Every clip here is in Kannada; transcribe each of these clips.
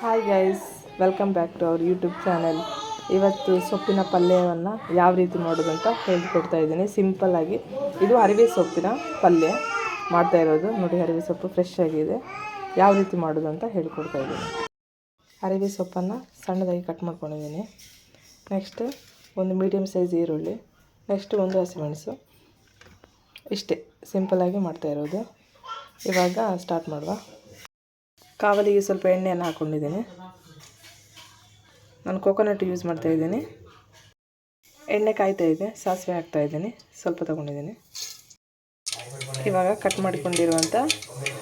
Hi guys welcome back to our YouTube channel ಇವತ್ತು ಸೊಪ್ಪಿನ ಪಲ್ಯವನ್ನು ಯಾವ ರೀತಿ ಮಾಡೋದು ಅಂತ ಹೇಳ್ಕೊಡ್ತಾ ಇದ್ದೀನಿ. ಸಿಂಪಲ್ಲಾಗಿ ಇದು ಅರಿವೆ ಸೊಪ್ಪಿನ ಪಲ್ಯ ಮಾಡ್ತಾ ಇರೋದು. ನೋಡಿ, ಅರಿವೆ ಸೊಪ್ಪು ಫ್ರೆಶ್ ಆಗಿದೆ. ಯಾವ ರೀತಿ ಮಾಡೋದು ಅಂತ ಹೇಳ್ಕೊಡ್ತಾ ಇದ್ದೀನಿ. ಅರಿವೆ ಸೊಪ್ಪನ್ನು ಸಣ್ಣದಾಗಿ ಕಟ್ ಮಾಡ್ಕೊಂಡಿದ್ದೀನಿ. ನೆಕ್ಸ್ಟ್ ಒಂದು ಮೀಡಿಯಮ್ ಸೈಜ್ ಈರುಳ್ಳಿ. ನೆಕ್ಸ್ಟ್ ಒಂದು ಹಸಿಮೆಣಸು. ಇಷ್ಟೇ ಮಾಡ್ತಾ ಇರೋದು. ಇವಾಗ ಸ್ಟಾರ್ಟ್ ಮಾಡುವ. ಕಾವಲಿಗೆ ಸ್ವಲ್ಪ ಎಣ್ಣೆಯನ್ನು ಹಾಕ್ಕೊಂಡಿದ್ದೀನಿ ನಾನು ಕೋಕೋನಟ್ ಯೂಸ್ ಮಾಡ್ತಾ ಇದ್ದೀನಿ. ಎಣ್ಣೆ ಕಾಯ್ತಾ ಇದೆ, ಸಾಸಿವೆ ಹಾಕ್ತಾ ಇದ್ದೀನಿ, ಸ್ವಲ್ಪ ತೊಗೊಂಡಿದ್ದೀನಿ. ಇವಾಗ ಕಟ್ ಮಾಡಿಕೊಂಡಿರುವಂಥ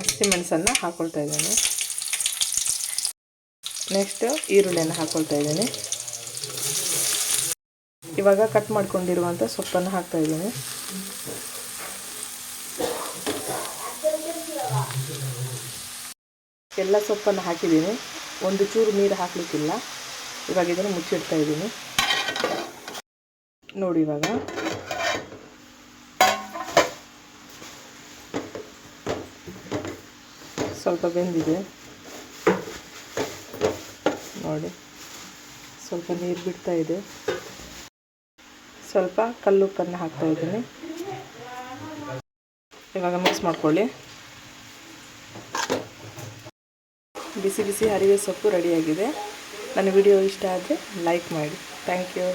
ಹಸಿಮೆಣಸನ್ನು ಹಾಕ್ಕೊಳ್ತಾ ಇದ್ದೀನಿ. ನೆಕ್ಸ್ಟ್ ಈರುಳ್ಳಿಯನ್ನು ಹಾಕ್ಕೊಳ್ತಾ ಇದ್ದೀನಿ. ಇವಾಗ ಕಟ್ ಮಾಡ್ಕೊಂಡಿರುವಂಥ ಸೊಪ್ಪನ್ನು ಹಾಕ್ತಾ ಇದ್ದೀನಿ ಎಲ್ಲ ಸೊಪ್ಪನ್ನು ಹಾಕಿದ್ದೀನಿ. ಒಂದು ಚೂರು ನೀರು ಹಾಕಲಿಕ್ಕಿಲ್ಲ. ಇವಾಗ ಇದನ್ನು ಮುಚ್ಚಿಡ್ತಾ ಇದ್ದೀನಿ. ನೋಡಿ ಇವಾಗ. ಸ್ವಲ್ಪ ಬೆಂದಿದೆ. ನೋಡಿ. ಸ್ವಲ್ಪ ನೀರು ಬಿಡ್ತಾ ಇದೆ. ಸ್ವಲ್ಪ ಕಲ್ಲುಪ್ಪನ್ನು ಹಾಕ್ತಾ ಇದ್ದೀನಿ. ಇವಾಗ ಮಿಕ್ಸ್ ಮಾಡ್ಕೊಳ್ಳಿ. ಬಿಸಿ ಬಿಸಿ ಹರಿವೆ ಸೊಪ್ಪು ರೆಡಿಯಾಗಿದೆ. ನನ್ನ ವಿಡಿಯೋ ಇಷ್ಟ ಆದರೆ ಲೈಕ್ ಮಾಡಿ. Thank you